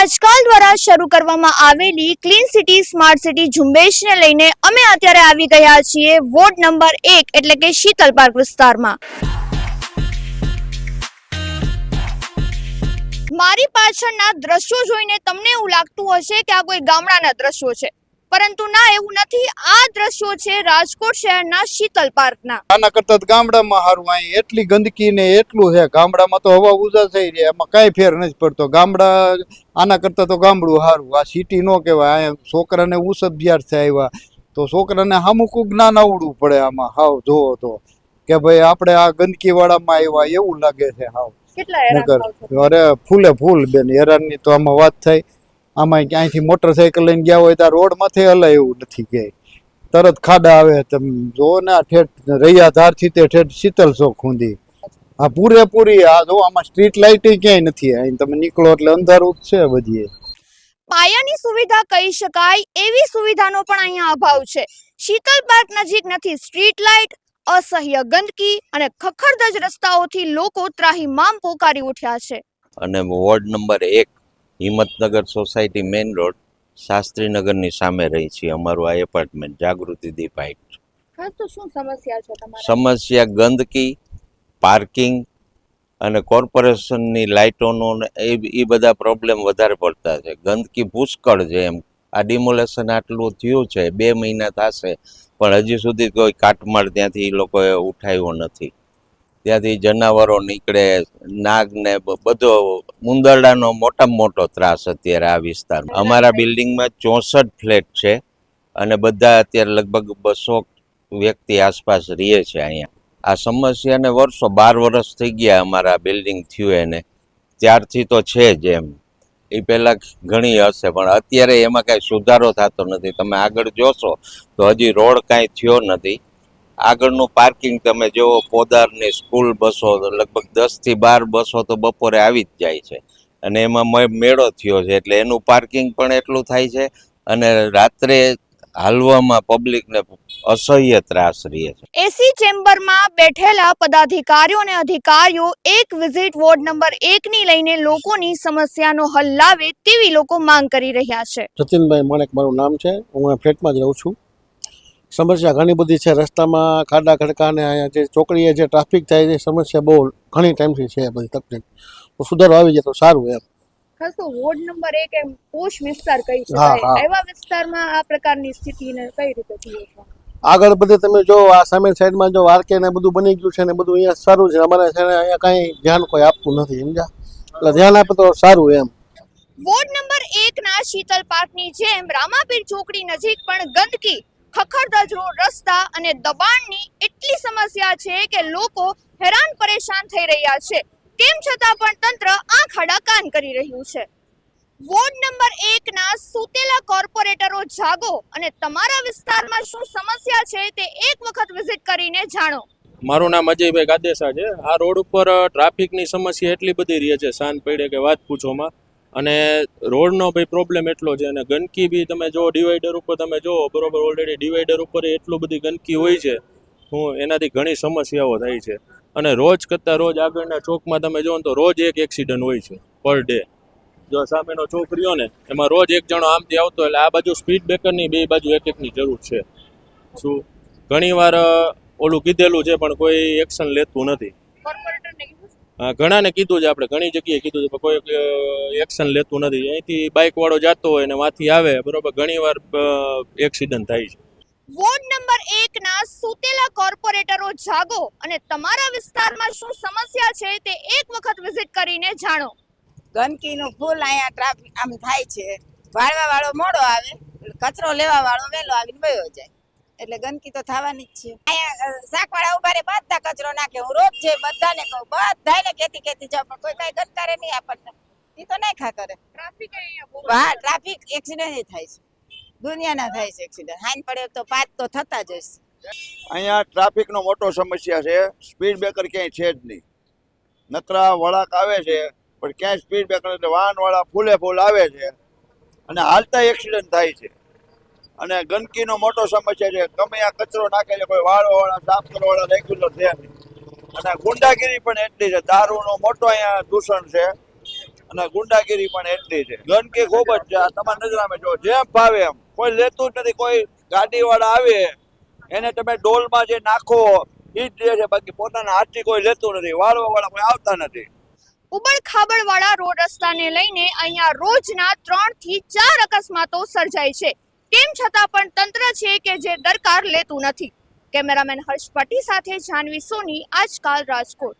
આજકાલ દ્વારા શરૂ કરવામાં આવેલી ક્લીન સિટી સ્માર્ટ સિટી ઝુંબેશને લઈને અમે અત્યારે આવી ગયા છીએ વોર્ડ નંબર એક, એટલે કે શીતલ પાર્ક વિસ્તારમાં. મારી પાછળના દ્રશ્યો જોઈને તમને એવું લાગતું હશે કે આ કોઈ ગામડાના દ્રશ્યો છે. પરંતુ ના એવું નથી. આ દ્રશ્યો છે રાજકોટ શહેરના શીતલ પાર્કના. આના કરતા ગામડામાં સારું અહીં એટલી ગંદકી ને એટલું છે. ગામડામાં તો હવા ઉજા થઈ રહી એમાં કાંઈ ફેર નથી પડતો. ગામડા આના કરતા તો ગામડું સારું આ સિટી નો કહેવાય અહીંયા છોકરાને ઉસ અભ્યાસ આવ્યા તો છોકરાને હામુકું જ્ઞાન આવડવું પડે આમાં. હાવ જોવો તો કે ભાઈ આપણે આ ગંદકી વાળામાં આવ્યા એવું લાગે છે હાવ. કેટલા નગર અરે ફૂલે ફૂલ બેન હેરાનની તો આમાં વાત થાય. આમાં ક્યાંયથી મોટરસાઇકલ લઈને ગયા હોય ત્યાં રોડ માથે હલાય એવું નથી કે. તરત ખાડા આવે તમે જો ને આ ઠેઠ રૈયા ધારથી તે ઠેઠ શીતલ ચોક સુધી. આ પૂરેપૂરી આ જો આમાં સ્ટ્રીટ લાઇટ ક્યાંય નથી. અહીં તમે નીકળો એટલે અંધારું છે બધી પાયાની સુવિધા કહી શકાય એવી સુવિધાનો પણ અહીંયા અભાવ છે. શીતલ પાર્ક નજીક નથી. સ્ટ્રીટ લાઇટ અસહ્ય ગંદકી અને ખખડધજ રસ્તાઓથી લોકો ત્રાહિમામ પોકારી ઉઠ્યા છે. અને વોર્ડ નંબર એક હિંમતનગર સોસાયટી મેઇન રોડ શાસ્ત્રીનગરની સામે રહી છે અમારું આ એપાર્ટમેન્ટ જાગૃતિ દીપ હાઇટ તો શું સમસ્યા છે સમસ્યા ગંદકી પાર્કિંગ અને કોર્પોરેશનની લાઇટોનો ને એ એ બધા પ્રોબ્લેમ વધારે પડતા છે. ગંદકી પુષ્કળ છે એમ. આ ડિમોલેશન આટલું થયું છે બે મહિના થશે પણ હજી સુધી કોઈ કાટમાળ ત્યાંથી એ લોકોએ ઉઠાવ્યો નથી. ત્યાંથી જનાવરો નીકળે નાગ ને બધો મુંદરડાનો મોટામાં મોટો ત્રાસ અત્યારે આ વિસ્તારમાં. અમારા બિલ્ડિંગમાં ચોસઠ ફ્લેટ છે અને બધા અત્યારે લગભગ બસો વ્યક્તિ આસપાસ રહે છે અહીંયા. આ સમસ્યાને વર્ષો, બાર વર્ષ થઈ ગયા અમારા બિલ્ડિંગ થયું એને. ત્યારથી તો છે જ એમ. એ પહેલાં ઘણી હશે, પણ અત્યારે એમાં કાંઈ સુધારો થતો નથી. તમે આગળ જોશો તો હજી રોડ કાંઈ થયો નથી. આગળનું પાર્કિંગ તમે જુઓ પોદારની સ્કૂલ બસો લગભગ દસથી બાર બસો તો બપોરે આવી જ જાય છે. અને એમાં મે- મેળો થયો છે એટલે એનું પાર્કિંગ પણ એટલું થાય છે અને રાત્રે હાલવામાં પબ્લિકને અસહ્ય ત્રાસ રહે છે. એસી ચેમ્બરમાં બેઠેલા પદાધિકારીઓ અને અધિકારીઓ એક વિઝિટ વોર્ડ નંબર એકની લઈને લોકોની સમસ્યાનો હલ લાવે તેવી લોકો માંગ કરી રહ્યા છે. જતીનભાઈ માણેક મારું નામ છે હું ફ્લેટમાં જ રહું છું. સમસ્યા ઘણી બધી છે. રસ્તામાં ખાડા ખડકા ને અહીંયા જે ચોકડીએ જે ટ્રાફિક થાય છે સમસ્યા બહુ ઘણી ટાઈમથી છે બધી તકલીફ. તો સુધારો આવી જાય તો સારું એમ. ખાસ તો વોર્ડ નંબર એક એમ પોશ વિસ્તાર કહી શકાય. એવા વિસ્તારમાં આ પ્રકારની સ્થિતિને કઈ રીતે જુઓ આગળ બધે તમે જો આ સામે સાઈડમાં જો આરકે ને બધું બની ગયું છે ને બધું અહીંયા સારું છે. અમારે છે ને અહીંયા કાંઈ ધ્યાન કોઈ આપતું નથી સમજ્યા? એટલે ધ્યાન આપે તો સારું એમ. વોર્ડ નંબર એક ના શીતલ પાર્કની જેમ રામાપીર ચોકડી નજીક પણ ગંદકી ખખડધજ રસ્તા અને દબાણની એટલી સમસ્યા છે કે લોકો હેરાન પરેશાન થઈ રહ્યા છે. તેમ છતાં પણ તંત્ર આંખ આડા કાન કરી રહ્યું છે. વોર્ડ નંબર એક ના સુતેલા કોર્પોરેટરો જાગો અને તમારા વિસ્તારમાં શું સમસ્યા છે તે એક વખત વિઝિટ કરીને જાણો. મારું નામ અજયભાઈ ગાદેસા છે. આ રોડ ઉપર ટ્રાફિકની સમસ્યા એટલી બધી રહે છે. સાંજ પડે કે વાત પૂછોમાં. અને રોડનો ભાઈ પ્રોબ્લેમ એટલો છે અને ગંદકી બી તમે જો ડિવાઈડર ઉપર તમે જો, બરોબર ઓલરેડી ડિવાઈડર ઉપર એટલું બધી ગંદકી હોય છે. હું એનાથી ઘણી સમસ્યાઓ થાય છે. અને રોજ કરતાં રોજ આગળના ચોકમાં તમે જોવો તો રોજ એક એક્સિડન્ટ હોય છે પર ડે જો સામેનો ચોક રહ્યો ને, એમાં રોજ એક જણો આમથી આવતો એટલે આ બાજુ સ્પીડ બ્રેકરની બે બાજુ એક એકની જરૂર છે. શું? ઘણીવાર ઓલું કીધેલું છે પણ કોઈ એક્શન લેતું નથી. ઘણાને કીધું છે આપણે ઘણી જગ્યાએ કીધું છે કોઈ એક્શન લેતું નથી. અહીંથી બાઇક વાળો જતો હોય ને માથી આવે બરોબર ઘણીવાર એક્સિડન્ટ થાય છે. વોર્ડ નંબર એક ના સુતેલા કોર્પોરેટરો જાગો અને તમારા વિસ્તારમાં શું સમસ્યા છે તે એક વખત વિઝિટ કરીને જાણો. ગંદકીનું ફૂલ અહીંયા ટ્રાફિક આમ થાય છે. વાળવા વાળો મોડો આવે કચરો લેવા વાળો વહેલો આવીને વયો જાય. એટલે ગંદકી તો થવાની જ છે. શાકવાળા ઊભા રે બધા કચરો નાખે. હું રોજ જે બધાને કહું બધાને કેતી કેતી જાઉં પણ કોઈ કઈ ગંદકારે નહીં આપણને. એ તો નહીં ખા કરે ટ્રાફિક હા ટ્રાફિક એક્સિડન્ટ થાય છે. દુનિયાના થાય છે એક્સિડન્ટ હાઈન પડે તો પાંચ તો થતા જ હશે. અહીંયા ટ્રાફિકનો મોટો સમસ્યા છે. સ્પીડ બ્રેકર ક્યાંય છે જ નહીં. નકરા વળાક આવે છે પણ ક્યાંય સ્પીડ બ્રેકર એટલે વાહનવાળા ફૂલે ફૂલ આવે છે. અને હાલતા એક્સિડન્ટ થાય છે. અને ગંદકીનો મોટો સમસ્યા છે. ગમે આ કચરો નાખે છે, કોઈ વાળવાવાળા સાફ કરવાવાળા રેગ્યુલર છે અને ગુંડાગીરી પણ એટલી છે. દારૂનો મોટો અહીંયા દૂષણ છે. અને ગુંડાગીરી પણ એટલી છે. ગંદકી ખૂબ જ છે. તમારા નજરામાં જો જેમ ભાવે એમ. કોઈ લેતું જ નથી. કોઈ ગાડીવાળા આવે, એને તમે ડોલમાં જે નાખો એ જ લે છે. બાકી પોતાના હાથથી કોઈ લેતું નથી. વાળવા વાળા કોઈ આવતા નથી. ઉબડ ખાબડ વાળા રોડ રસ્તાને લઈને અહીંયા રોજના ત્રણથી ચાર અકસ્માતો સર્જાય છે. તેમ છતાં પણ તંત્ર છે કે જે દરકાર લેતું નથી. કેમેરામેન હર્ષ પટી સાથે જાનવી સોની, આજકાલ રાજકોટ.